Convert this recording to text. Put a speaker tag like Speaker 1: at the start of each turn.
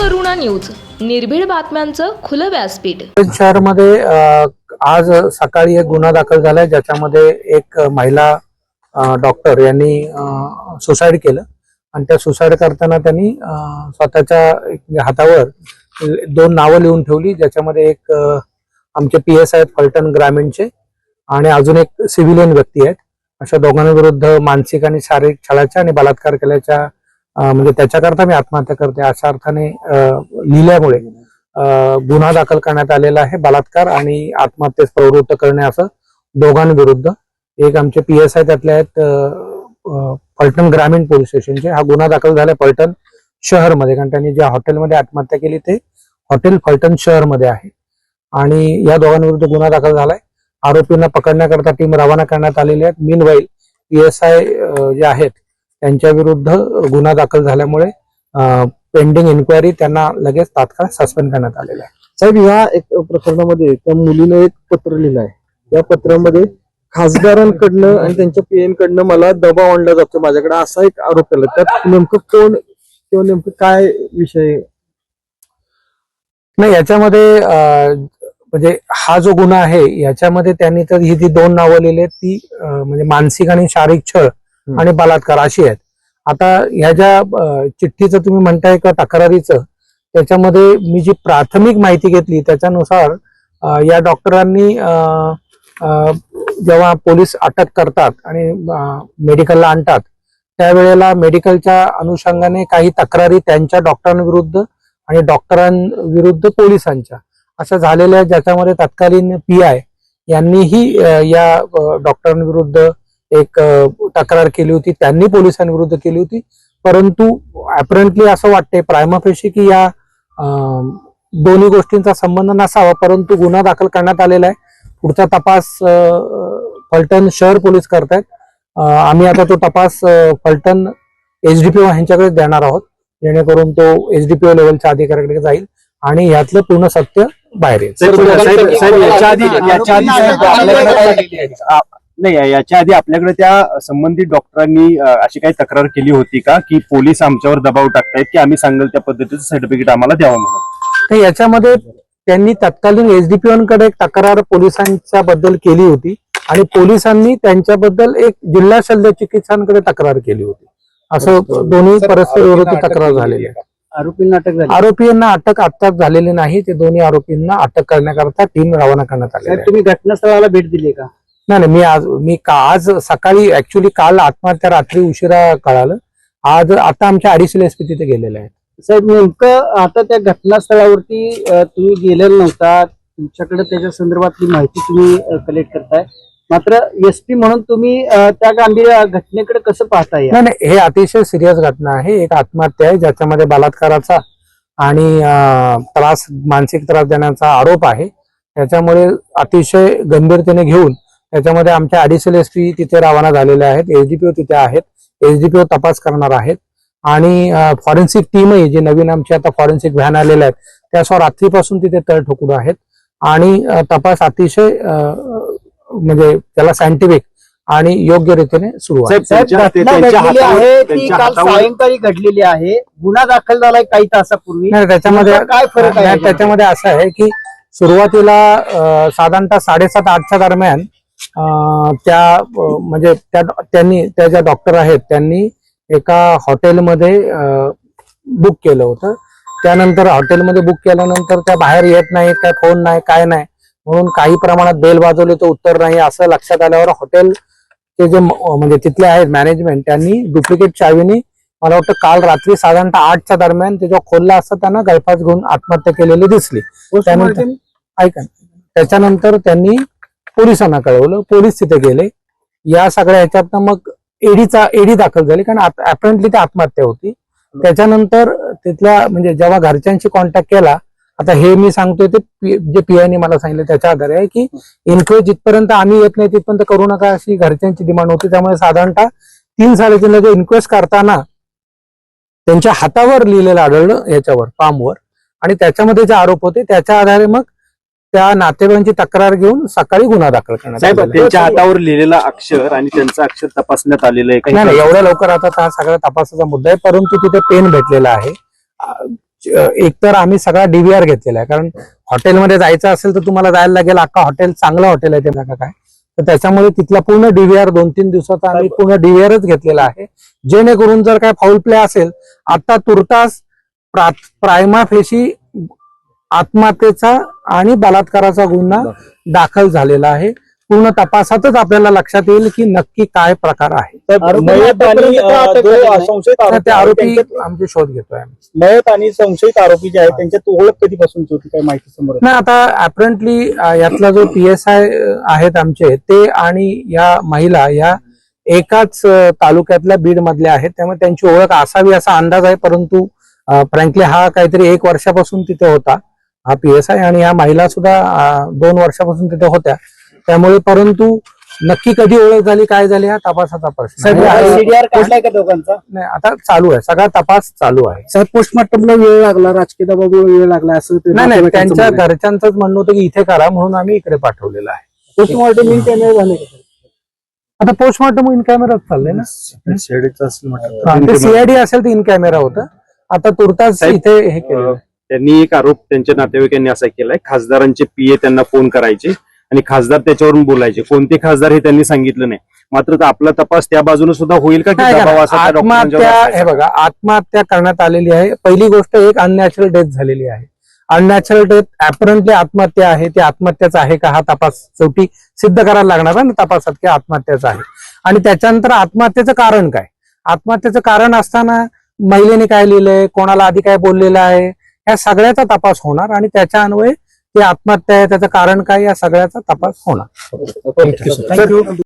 Speaker 1: करुणा news. निर्भीड बातम्यांचं खुलं व्यासपीठ.
Speaker 2: शहरमध्ये आज सकाळी एक गुन्हा दाखल झालाय ज्याच्यामध्ये एक महिला डॉक्टर यांनी सुसाईड केलं. आणि त्या सुसाईड करताना त्यांनी स्वतःच्या हातावर दोन नावं लिहून ठेवली ज्याच्यामध्ये एक आमचे पी एस आहेत फलटण ग्रामीणचे आणि अजून एक सिव्हिलियन व्यक्ती आहेत. अशा दोघांविरुद्ध मानसिक आणि शारीरिक छळाच्या आणि बलात्कार केल्याच्या म्हणजे त्याच्याकरता मी आत्महत्या करते अशा अर्थाने लिहिल्यामुळे गुन्हा दाखल करण्यात आलेला आहे बलात्कार आणि आत्महत्येस प्रवृत्त करणे असं दोघांविरुद्ध. एक आमचे पी एस आय त्यातले आहेत पलटण ग्रामीण पोलीस स्टेशनचे. हा गुन्हा दाखल झालाय पलटण शहरमध्ये कारण त्यांनी ज्या हॉटेलमध्ये आत्महत्या केली ते हॉटेल फलटण शहरमध्ये आहे. आणि या दोघांविरुद्ध गुन्हा दाखल झालाय. आरोपींना पकडण्याकरता टीम रवाना करण्यात आलेली आहे. Meanwhile P S I जे आहेत त्यांच्या विरुद्ध गुन्हा दाखल झाल्यामुळे पेंडिंग इन्क्वायरी त्यांना लगेच तात्काळ सस्पेंड करण्यात आलेलं आहे.
Speaker 3: साहेब ह्या एक प्रकरणामध्ये त्या मुलीनं एक पत्र लिहिलं आहे या पत्रामध्ये खासदारांकडनं आणि त्यांच्या पीएम कडनं मला दबाव आणला जातो माझ्याकडे असा एक आरोप केला. त्यात नेमकं कोण किंवा नेमकं काय विषय?
Speaker 2: नाही याच्यामध्ये म्हणजे हा जो गुन्हा आहे याच्यामध्ये त्यांनी तर ही जी दोन नावं लिहिली आहेत ती म्हणजे मानसिक आणि शारीरिक छळ आणि बलात्कार अशी आहेत. आता ह्या ज्या चिठ्ठीचं तुम्ही म्हणताय का तक्रारीचं त्याच्यामध्ये मी जी प्राथमिक माहिती घेतली त्याच्यानुसार या डॉक्टरांनी जेव्हा पोलीस अटक करतात आणि मेडिकलला आणतात त्यावेळेला मेडिकलच्या अनुषंगाने काही तक्रारी त्यांच्या डॉक्टरांविरुद्ध आणि डॉक्टरांविरुद्ध पोलिसांच्या अशा झालेल्या आहेत, ज्याच्यामध्ये तत्कालीन पी आय यांनीही या डॉक्टरांविरुद्ध एक तक्रार केली होती त्यांनी पोलिसांविरुद्ध केली होती परंतु अपरेंटली असं वाटतंय प्रायमापेशी की या दोन्ही गोष्टींचा संबंध नसावा परंतु गुन्हा दाखल करण्यात आलेला आहे पुढचा तपास फलटण शहर पोलीस करतायत आम्ही आता तो तपास फलटण एचडीपीओ यांच्याकडे देणार आहोत जेणेकरून तो एचडीपीओ लेवलच्या अधिकाऱ्याकडे जाईल आणि यातलं पूर्ण सत्य बाहेर येईल
Speaker 4: नाही याच्या आधी आपल्याकडे त्या संबंधित डॉक्टरांनी अशी काही तक्रार केली होती का? की पोलीस आमच्यावर दबाव टाकतायत की आम्ही सांगेल त्या पद्धतीचं सर्टिफिकेट आम्हाला द्यावं म्हणून.
Speaker 2: तर याच्यामध्ये त्यांनी तत्कालीन एसडीपीओ एक तक्रार पोलिसांच्या बद्दल केली होती आणि पोलिसांनी त्यांच्याबद्दल एक जिल्हा शल्य चिकित्सांकडे तक्रार केली होती. असं दोन्ही परस्पर विरोधी तक्रार झालेली आहे
Speaker 3: आरोपींना अटक झाली
Speaker 2: आरोपींना अटक आत्ताच झालेली नाही ते दोन्ही आरोपींना अटक करण्याकरता टीम रवाना करण्यात आहे.
Speaker 3: तुम्ही घटनास्थळाला भेट दिली का?
Speaker 2: नाही नाही मी आज मी का आज सकाळी ऍक्च्युली काल आत्महत्या रात्री उशिरा कळालं. आज आता आमच्या अडीचशे एसपी तिथे गेलेले आहेत.
Speaker 3: साहेब नेमकं आता त्या घटनास्थळावरती अं, तुम्ही गेलेला नव्हता. तुमच्याकडे त्याच्या संदर्भातली माहिती तुम्ही कलेक्ट करताय. मात्र एसपी म्हणून तुम्ही अं, त्या गांभीर्य घटनेकडे कसं पाहताय?
Speaker 2: नाही नाही हे अतिशय सिरियस घटना आहे. एक आत्महत्या आहे ज्याच्यामध्ये बलात्काराचा आणि अं, त्रास मानसिक त्रास देण्याचा आरोप आहे. त्याच्यामुळे अतिशय गंभीरतेने घेऊन त्याच्यामध्ये आमच्या अडिशनल एस पी तिथे रवाना झालेले आहेत. एसडीपीओ तिथे आहेत. एसडीपीओ तपास करणार आहेत. आणि फॉरेन्सिक टीमही जी नवीन आमची आता फॉरेन्सिक व्हॅन आलेल्या आहेत त्या रात्रीपासून तिथे तळ ठोकून आहेत. आणि तपास अतिशय म्हणजे त्याला सायंटिफिक आणि योग्य रीतीने सुरू
Speaker 3: सायंकाळी घडलेली आहे. गुन्हा दाखल झालाय काही तासापूर्वी.
Speaker 2: नाही त्याच्यामध्ये
Speaker 3: काय फरक आहे
Speaker 2: त्याच्यामध्ये असं आहे की सुरुवातीला साधारणतः साडेसात आठच्या दरम्यान त्या म्हणजे त्या त्यांनी त्या ज्या डॉक्टर आहेत त्यांनी एका हॉटेलमध्ये बुक केलं होतं. त्यानंतर हॉटेलमध्ये बुक केल्यानंतर त्या बाहेर येत नाहीत काय फोन नाही काय नाही. म्हणून काही प्रमाणात बेल वाजवली तर उत्तर नाही असं लक्षात आल्यावर हॉटेल ते जे म्हणजे तिथले आहेत मॅनेजमेंट त्यांनी डुप्लिकेट चावीनी मला वाटतं काल रात्री साधारणतः आठच्या दरम्यान ते जेव्हा खोलला असता त्यांना गळफास घेऊन आत्महत्या केलेली दिसली. त्यानंतर ऐका. त्याच्यानंतर त्यांनी पोलिसांना कळवलं पोलीस तिथे गेले. या सगळ्या ह्याच्यातनं मग एडीचा एडी दाखल झाली कारण अपेरेंटली ती आत्महत्या होती. त्याच्यानंतर तिथल्या म्हणजे जेव्हा घरच्यांशी कॉन्टॅक्ट केला आता हे मी सांगतोय ते पी- जे पीआयने मला सांगितलं त्याच्या आधारे आहे की इन्क्वायरी जिथपर्यंत आम्ही येत नाही तिथपर्यंत करू नका अशी घरच्यांची डिमांड होती. त्यामुळे साधारणतः तीन साडेतीनला जे इन्क्वेस्ट करताना त्यांच्या हातावर लिहिलेलं आढळलं याच्यावर पामवर आणि त्याच्यामध्ये जे आरोप होते त्याच्या आधारे मग त्या नातेवाईकांची तक्रार घेऊन सकाळी गुन्हा दाखल करण्यात
Speaker 4: साहेब
Speaker 2: आलेला आहे.
Speaker 4: त्यांच्या हातावर लिहिलेलं अक्षर आणि त्यांचं अक्षर तपासण्यात आलेलं आहे.
Speaker 2: नाही नाही
Speaker 4: काही
Speaker 2: एवढ्या लवकर आता हा सगळ्या तपासाचा मुद्दा आहे परंतु तिथे पेन भेटलेला आहे. अं, एकतर आम्ही सगळा डीव्हीआर घेतलेला आहे कारण हॉटेलमध्ये जायचं असेल तर तुम्हाला जायला लागेल अख्खा हॉटेल चांगलं हॉटेल आहे ते नका काय. तर त्याच्यामुळे तिथला पूर्ण डीव्हीआर दोन तीन दिवसाचा आम्ही पूर्ण डीव्हीआरच घेतलेला आहे. जेणेकरून जर काय फाऊल प्ले असेल आता तुर्तास प्रायमा फेशी आत्महत्येचा आणि बलात्काराचा गुन्हा दाखल झालेला आहे पूर्ण तपासातच आपल्याला लक्षात येईल की नक्की काय प्रकार आहे तर
Speaker 5: आरोपी
Speaker 2: आमचे शोध घेतोय.
Speaker 5: मयत आणि संशयित आरोपी जे आहेत त्यांच्यात ओळख कधीपासूनची होती काय माहिती समोर?
Speaker 2: नाही आता अपरेंटली यातला जो पी एस आय आहेत आमचे ते आणि या महिला या एकाच तालुक्यातल्या बीड मधल्या आहेत त्यामुळे त्यांची ओळख असावी असा अंदाज आहे परंतु फ्रँकली हा काहीतरी एक वर्षापासून तिथे होता हा पी एस आय आणि या महिला सुद्धा दोन वर्षापासून तिथे होत्या. त्यामुळे परंतु नक्की कधी ओळख झाली काय झाली हा तपासाचा प्रश्न नाही आता चालू आहे. सगळा तपास चालू आहे.
Speaker 3: साहेब पोस्टमॉर्टमला वेळ लागला राजकीय दबावामुळे वेळ लागला असं
Speaker 2: नाही नाही त्यांच्या. घरच्यांचंच म्हणणं होतं की इथे करा म्हणून आम्ही इकडे पाठवलेलं आहे.
Speaker 3: पोस्टमॉर्टम इन कॅमेरा झाले का?
Speaker 2: आता पोस्टमॉर्टम इन कॅमेराच चाललंय ना? हा, ते सीआयडी असेल तर इन कॅमेरा होतं. आता तुर्तास इथे हे केलं
Speaker 4: त्यांनी एक आरोप त्यांच्या नातेवाईकांनी असा केलाय खासदारांचे पीए त्यांना फोन करायचे आणि खासदार त्याच्यावरून बोलायचे. कोणते खासदार हे त्यांनी सांगितलं नाही. मात्र आपला तपास त्या बाजूने सुद्धा होईल का
Speaker 2: आत्महत्या? हे बघा आत्महत्या करण्यात आलेली आहे. पहिली गोष्ट एक अननॅचरल डेथ झालेली आहे. अननॅचरल डेथ ऍपरंटली आत्महत्या आहे ते आत्महत्याचा आहे का हा तपास शेवटी सिद्ध करायला लागणार आहे ना तपासात की आत्महत्याचा आहे. आणि त्याच्यानंतर आत्महत्येचं कारण काय? आत्महत्येचं कारण असताना महिलेने काय लिहिलंय? कोणाला आधी काय बोललेलं आहे? या सगळ्याचा तपास होणार आणि त्याच्या अन्वये ती आत्महत्या आहे त्याचं कारण काय या सगळ्याचा तपास होणार
Speaker 3: थँक्यू.